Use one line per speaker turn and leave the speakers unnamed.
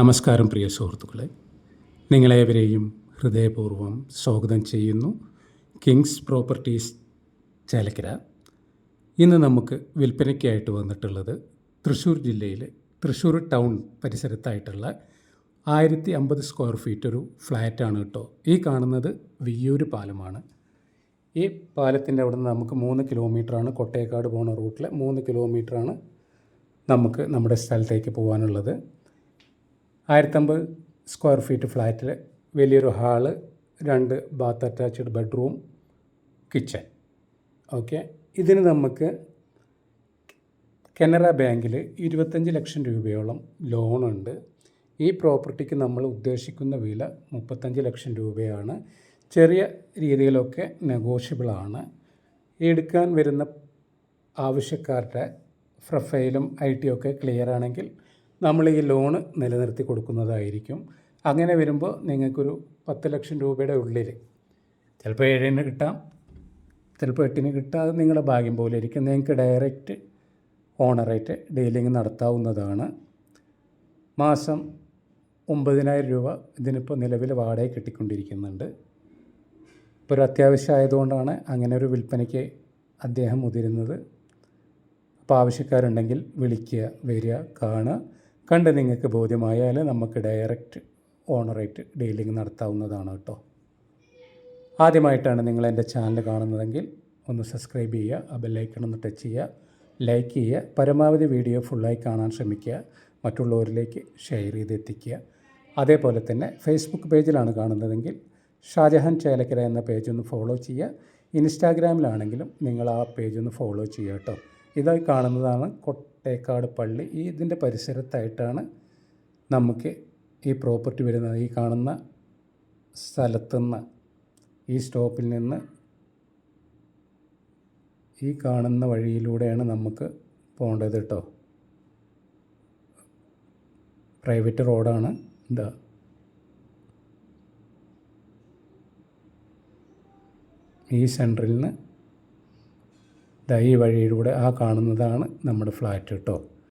നമസ്കാരം പ്രിയ സുഹൃത്തുക്കളെ. നിങ്ങളേവരെയും ഹൃദയപൂർവം സ്വാഗതം ചെയ്യുന്നു. Kings properties Chelakkara. ഇന്ന് നമുക്ക് വിൽപ്പനയ്ക്കായിട്ട് വന്നിട്ടുള്ളത് തൃശ്ശൂർ ജില്ലയിലെ തൃശ്ശൂർ ടൗൺ പരിസരത്തായിട്ടുള്ള ആയിരത്തി അമ്പത് സ്ക്വയർ ഫീറ്റ് ഒരു ഫ്ലാറ്റാണ് കേട്ടോ. ഈ കാണുന്നത് വിയ്യൂർ പാലമാണ്. ഈ പാലത്തിന്റെ അവിടെ നിന്ന് നമുക്ക് മൂന്ന് കിലോമീറ്ററാണ് കൊട്ടേക്കാട് പോണ റൂട്ടിൽ മൂന്ന് കിലോമീറ്ററാണ് നമുക്ക് നമ്മുടെ സ്ഥലത്തേക്ക് പോകാനുള്ളത്. ആയിരത്തമ്പത് സ്ക്വയർ ഫീറ്റ് ഫ്ലാറ്റിൽ വലിയൊരു ഹാൾ രണ്ട് bath attached bedroom kitchen okay ഇതിന് നമുക്ക് കനറ ബാങ്കിൽ ഇരുപത്തഞ്ച് ലക്ഷം രൂപയോളം ലോണുണ്ട് ഈ പ്രോപ്പർട്ടിക്ക് നമ്മൾ ഉദ്ദേശിക്കുന്ന വില മുപ്പത്തഞ്ച് ലക്ഷം രൂപയാണ്. ചെറിയ രീതിയിലൊക്കെ നെഗോഷ്യബിളാണ് എടുക്കാൻ വരുന്ന ആവശ്യക്കാരുടെ പ്രൊഫൈലും ഐ ഒക്കെ ക്ലിയർ ആണെങ്കിൽ നമ്മൾ ഈ ലോണ് നിലനിർത്തി കൊടുക്കുന്നതായിരിക്കും. അങ്ങനെ വരുമ്പോൾ നിങ്ങൾക്കൊരു പത്ത് ലക്ഷം രൂപയുടെ ഉള്ളിൽ ചിലപ്പോൾ ഏഴിന് കിട്ടാം ചിലപ്പോൾ എട്ടിന് കിട്ടാതെ നിങ്ങളുടെ ഭാഗ്യം പോലെ ഇരിക്കും. നിങ്ങൾക്ക് ഡയറക്റ്റ് ഓണറായിട്ട് ഡീലിംഗ് നടത്താവുന്നതാണ്. മാസം ഒമ്പതിനായിരം രൂപ ഇതിനിപ്പോൾ നിലവിൽ വാടക കിട്ടിക്കൊണ്ടിരിക്കുന്നുണ്ട്. ഇപ്പോൾ ഒരു അത്യാവശ്യം ആയതുകൊണ്ടാണ് അങ്ങനെ ഒരു വിൽപ്പനയ്ക്ക് അദ്ദേഹം മുതിരുന്നത്. അപ്പോൾ ആവശ്യക്കാരുണ്ടെങ്കിൽ വിളിക്കുക വരിക കാണുക. കണ്ട് നിങ്ങൾക്ക് ബോധ്യമായാൽ നമുക്ക് ഡയറക്റ്റ് ഓണറേറ്റ് ഡീലിംഗ് നടത്താവുന്നതാണ് കേട്ടോ. ആദ്യമായിട്ടാണ് നിങ്ങൾ എന്റെ ചാനൽ കാണുന്നതെങ്കിൽ ഒന്ന് സബ്സ്ക്രൈബ് ചെയ്യുക ആ ബെല്ലൈക്കൺ ഒന്ന് ടച്ച് ചെയ്യുക ലൈക്ക് ചെയ്യുക പരമാവധി വീഡിയോ ഫുള്ളായി കാണാൻ ശ്രമിക്കുക മറ്റുള്ളവരിലേക്ക് ഷെയർ ചെയ്ത് എത്തിക്കുക. അതേപോലെ തന്നെ ഫേസ്ബുക്ക് പേജിലാണ് കാണുന്നതെങ്കിൽ ഷാജഹാൻ ചേലക്കര എന്ന പേജ് ഒന്ന് ഫോളോ ചെയ്യുക. ഇൻസ്റ്റാഗ്രാമിലാണെങ്കിലും നിങ്ങൾ ആ പേജ് ഒന്ന് ഫോളോ ചെയ്യുക കേട്ടോ. ഇതായി കാണുന്നതാണ് കൊട്ടേക്കാട് പള്ളി ഈ ഇതിന്റെ പരിസരത്തായിട്ടാണ് നമുക്ക് ഈ പ്രോപ്പർട്ടി വരുന്നത്. ഈ കാണുന്ന സ്ഥലത്തുനിന്ന് ഈ സ്റ്റോപ്പിൽ നിന്ന് ഈ കാണുന്ന വഴിയിലൂടെയാണ് നമുക്ക് പോകേണ്ടത് കേട്ടോ. പ്രൈവറ്റ് റോഡാണ് ഇതാ. ഈ സെന്ററിൽ നിന്ന് ഈ വഴിയിലൂടെ ആ കാണുന്നതാണ് നമ്മുടെ ഫ്ലാറ്റ് കേട്ടോ.